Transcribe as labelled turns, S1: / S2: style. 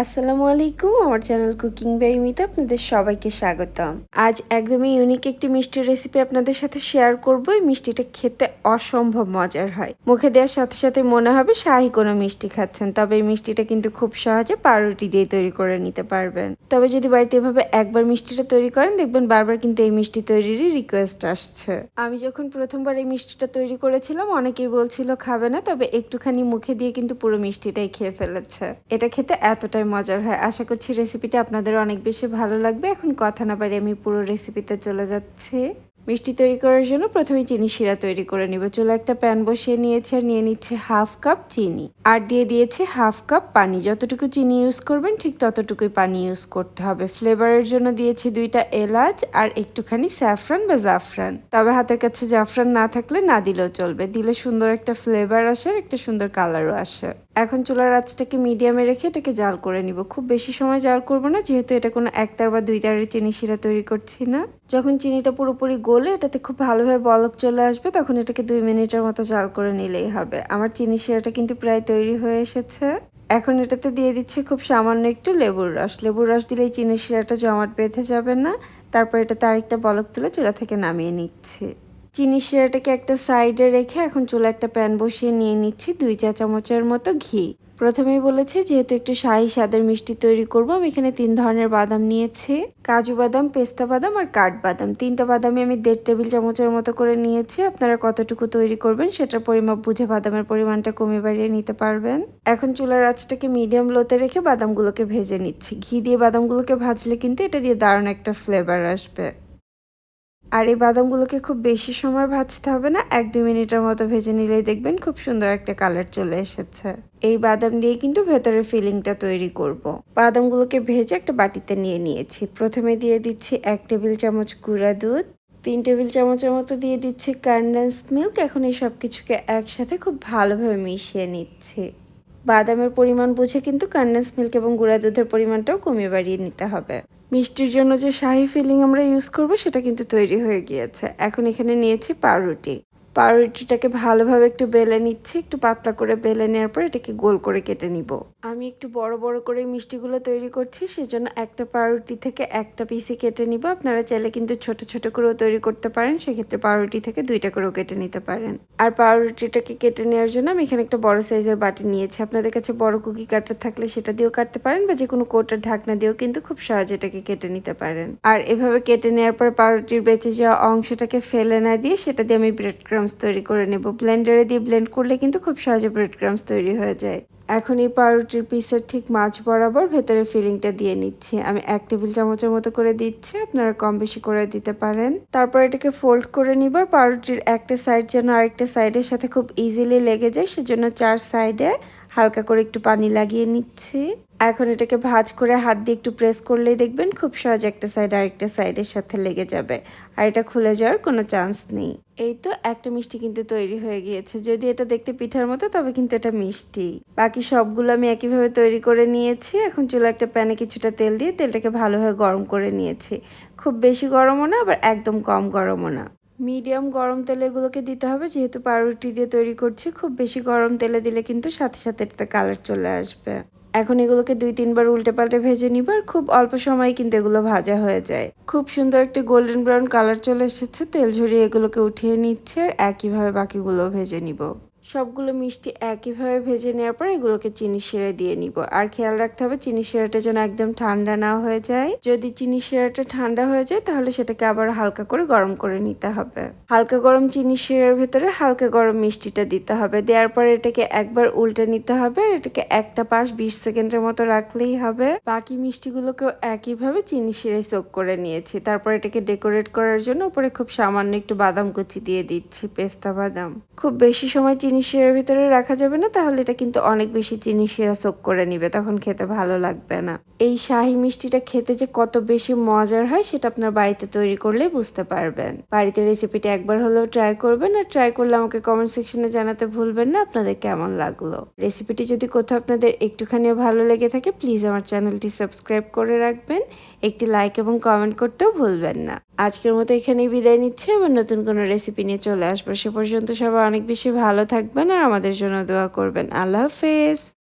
S1: আসসালামু আলাইকুম, আমার চ্যানেল কুকিং বাই মিতা আপনাদের সবাইকে স্বাগতম। আজ একদমই ইউনিক একটি মিষ্টির রেসিপি আপনাদের সাথে শেয়ার করব। এই মিষ্টিটা খেতে অসম্ভব মজার হয়। মুখে দেওয়ার সাথে সাথে মনে হবে শাহি কোনো মিষ্টি খাচ্ছেন, তবে এই মিষ্টিটা কিন্তু খুব সহজে পাউরুটি দিয়ে তৈরি করে নিতে পারবেন। তবে যদি বাড়িতে এভাবে একবার মিষ্টিটা তৈরি করেন, দেখবেন বারবার কিন্তু এই মিষ্টি তৈরিরই রিকোয়েস্ট আসছে। আমি যখন প্রথমবার এই মিষ্টিটা তৈরি করেছিলাম, অনেকেই বলছিল খাবে না, তবে একটুখানি মুখে দিয়ে কিন্তু পুরো মিষ্টিটাই খেয়ে ফেলেছে। এটা খেতে এতটাই মজার হয়। আশা করছি রেসিপিটা আপনাদের অনেক বেশি ভালো লাগবে। এখন কথা না পারি আমি পুরো রেসিপিতে চলে যাচ্ছি। মিষ্টি তৈরি করার জন্য প্রথমে চিনি শিরা তৈরি করে নিব। চুলা একটা প্যান বসিয়ে নিয়েছে আর নিয়ে নিচ্ছে হাফ কাপ চিনি। আর দিয়ে দিয়েছে হাফ কাপ পানি। যতটুকু চিনি ইউজ করবেন, ঠিক ততটুকুই পানি ইউজ করতে হবে। ফ্লেভারের জন্য দিয়েছি দুইটা এলাচ আর একটুখানি স্যাফরান বা জাফরান। তবে হাতের কাছে জাফরান না থাকলে না দিলেও চলবে। দিলে সুন্দর একটা ফ্লেভার আসে আর একটা সুন্দর কালারও আসে। এখন চুলার আঁচটাকে মিডিয়ামে রেখে এটাকে জাল করে নিব। খুব বেশি সময় জাল করব না, যেহেতু এটা কোনো একতার বা দুই তারের চিনি শিরা তৈরি করছি না। যখন চিনিটা পুরোপুরি গলে, এটাতে খুব ভালোভাবে বলক চলে আসবে, তখন এটাকে দুই মিনিটের মতো জাল করে নিলেই হবে। আমার চিনি শিরাটা কিন্তু প্রায় তৈরি হয়ে এসেছে। এখন এটাতে দিয়ে দিচ্ছে খুব সামান্য একটু লেবুর রস। লেবুর রস দিলেই চিনি শিরাটা জমাট বেঁধে যাবে না। তারপর এটাতে আরেকটা বলক তুলে চুলা থেকে নামিয়ে নিচ্ছে। চিনি শিরাটাকে একটা সাইডে রেখে এখন চুলা একটা প্যান বসিয়ে নিয়ে নিচ্ছি, দুই চা চামচের মতো ঘি। প্রথমেই বলেছে, যেহেতু একটু শাহি স্বাদের মিষ্টি তৈরি করব, আমি এখানে তিন ধরনের বাদাম নিয়েছি। কাজু বাদাম, পেস্তা বাদাম আর কাঠ বাদাম। তিনটা বাদামই আমি দেড় টেবিল চামচের মতো করে নিয়েছি। আপনারা কতটুকু তৈরি করবেন সেটার পরিমাপ বুঝে বাদামের পরিমাণটা কমে বাড়িয়ে নিতে পারবেন। এখন চুলার আঁচটাকে মিডিয়াম লোতে রেখে বাদামগুলোকে ভেজে নিচ্ছি। ঘি দিয়ে বাদামগুলোকে ভাজলে কিন্তু এটা দিয়ে দারুণ একটা ফ্লেভার আসবে। আর এই বাদামগুলোকে খুব বেশি সময় ভাজতে হবে না, এক দুই মিনিটের মতো ভেজে নিলেই দেখবেন খুব সুন্দর একটা কালার চলে এসেছে। এই বাদাম দিয়ে কিন্তু ভেতরের ফিলিংটা তৈরি করব। বাদামগুলোকে ভেজে একটা বাটিতে নিয়ে নিয়েছি। প্রথমে দিয়ে দিচ্ছি এক টেবিল চামচ গুঁড়া দুধ, তিন টেবিল চামচের মতো দিয়ে দিচ্ছি কন্ডেন্স মিল্ক এখন এই সব কিছুকে একসাথে খুব ভালোভাবে মিশিয়ে নিচ্ছি। বাদামের পরিমাণ বুঝে কিন্তু কন্ডেন্স মিল্ক এবং গুঁড়া দুধের পরিমাণটাও কমিয়ে বাড়িয়ে নিতে হবে। মিষ্টির জন্য যে শাহি ফিলিং আমরা ইউজ করব, সেটা কিন্তু তৈরি হয়ে গিয়েছে। এখন এখানে নিয়েছি পাউরুটি। পাউরুটিটাকে ভালোভাবে একটু বেলে নিচ্ছি, একটু পাতলা করে বেলে নেওয়ার পর এটাকে গোল করে কেটে নিব। আমি একটু বড় বড় করে মিষ্টিগুলো তৈরি করছি, সেজন্য একটা পাউরুটি থেকে একটা পিসি কেটে নিব। আপনারা চাইলে কিন্তু ছোট ছোট করেও তৈরি করতে পারেন, সেক্ষেত্রে পাউরুটি থেকে দুইটা করেও কেটে নিতে পারেন। আর পাউরুটিটাকে কেটে নেওয়ার জন্য আমি এখানে একটা বড় সাইজের বাটি নিয়েছি। আপনাদের কাছে বড় কুকি কাটার থাকলে সেটা দিয়েও কাটতে পারেন বা যে কোনো কোটার ঢাকনা দিয়েও কিন্তু খুব সহজে এটাকে কেটে নিতে পারেন। আর এভাবে কেটে নেওয়ার পর পাউরুটির বেঁচে যাওয়া অংশটাকে ফেলে না দিয়ে সেটা দিয়ে আমি ব্রেড ক্রামস তৈরি করে নেব। ব্লেন্ডারে দিয়ে ব্লেন্ড করলে কিন্তু খুব সহজে ব্রেড ক্রামস তৈরি হয়ে যায়। এখন এই পাউরুটির পিসের ঠিক মাছ বরাবর ভেতরে ফিলিংটা দিয়ে নিচ্ছি। আমি এক টেবিল চামচের মতো করে দিচ্ছি, আপনারা কম বেশি করে দিতে পারেন। তারপর এটাকে ফোল্ড করে নিবার পাউরুটির একটা সাইড যেন আরেকটা সাইডের সাথে খুব ইজিলি লেগে যায়, সেজন্য চার সাইডে হালকা করে একটু পানি লাগিয়ে নিচ্ছি। এখন এটাকে ভাজ করে হাত দিয়ে একটু প্রেস করলেই দেখবেন খুব সহজ একটা সাইড আরেকটা সাইডের সাথে লেগে যাবে। আর এটা খুলে যাওয়ার কোনো চান্স নেই। এই তো একটা মিষ্টি কিন্তু তৈরি হয়ে গিয়েছে। যদি এটা দেখতে পিঠার মতো, তবে কিন্তু এটা মিষ্টি। বাকি সবগুলো আমি একইভাবে তৈরি করে নিয়েছি। এখন চুলা একটা প্যানে কিছুটা তেল দিয়ে তেলটাকে ভালোভাবে গরম করে নিয়েছি। খুব বেশি গরমও না, আবার একদম কম গরমও না। মিডিয়াম গরম তেলে এগুলোকে দিতে হবে, যেহেতু পাউরুটি দিয়ে তৈরি করছি, খুব বেশি গরম তেলে দিলে কিন্তু সাথে সাথে এটাতে কালার চলে আসবে। এখন এগুলোকে দুই তিনবার উল্টে পাল্টে ভেজে নিব আর খুব অল্প সময় কিন্তু এগুলো ভাজা হয়ে যায়। খুব সুন্দর একটা গোল্ডেন ব্রাউন কালার চলে এসেছে, তেল ঝরিয়ে এগুলোকে উঠিয়ে নিচ্ছে আর একইভাবে বাকিগুলো ভেজে নিব। সবগুলো মিষ্টি একইভাবে ভেজে নেওয়ার পর এগুলোকে চিনি শিরা দিয়ে নিব। আর খেয়াল রাখতে হবে চিনি শিরাটা যেন একদম ঠান্ডা না হয়ে যায়। যদি চিনি শিরাটা ঠান্ডা হয়ে যায় তাহলে সেটাকে আবার হালকা করে গরম করে নিতে হবে। হালকা গরম চিনি শিরার ভেতরে হালকা গরম মিষ্টিটা দিতে হবে। দেওয়ার পর এটাকে একবার উল্টে নিতে হবে। আর এটাকে একটা পাশ বিশ সেকেন্ডের মতো রাখলেই হবে। বাকি মিষ্টিগুলোকেও একইভাবে চিনি শিরায় সোক করে নিয়েছি। তারপর এটাকে ডেকোরেট করার জন্য উপরে খুব সামান্য একটু বাদাম কুচি দিয়ে দিচ্ছি, পেস্তা বাদাম। খুব বেশি সময় শিরার ভিতরে রাখা যাবে না, তাহলে এটা কিন্তু অনেক বেশি চিনি শিরা সোক করে নিবে, তখন খেতে ভালো লাগবে না। এই শাহি মিষ্টিটা খেতে যে কত বেশি মজার হয়, সেটা আপনার বাড়িতে তৈরি করলে বুঝতে পারবেন। বাড়িতে রেসিপিটা একবার হলেও ট্রাই করবেন, আর ট্রাই করলে আমাকে কমেন্ট সেকশনে জানাতে ভুলবেন না, আপনাদের কেমন লাগল? রেসিপিটি যদি কোথাও আপনাদের একটুখানিও ভালো লেগে থাকে প্লিজ আমার চ্যানেলটি সাবস্ক্রাইব করে রাখবেন। একটি লাইক এবং কমেন্ট করতেও ভুলবেন না। আজকের মতো এখানেই বিদায় নিচ্ছে। আবার নতুন কোনো রেসিপি নিয়ে চলে আসব। সে পর্যন্ত সবাই অনেক বেশি ভালো থাকবেন আর আমাদের জন্য দোয়া করবেন। আল্লাহ হাফেজ।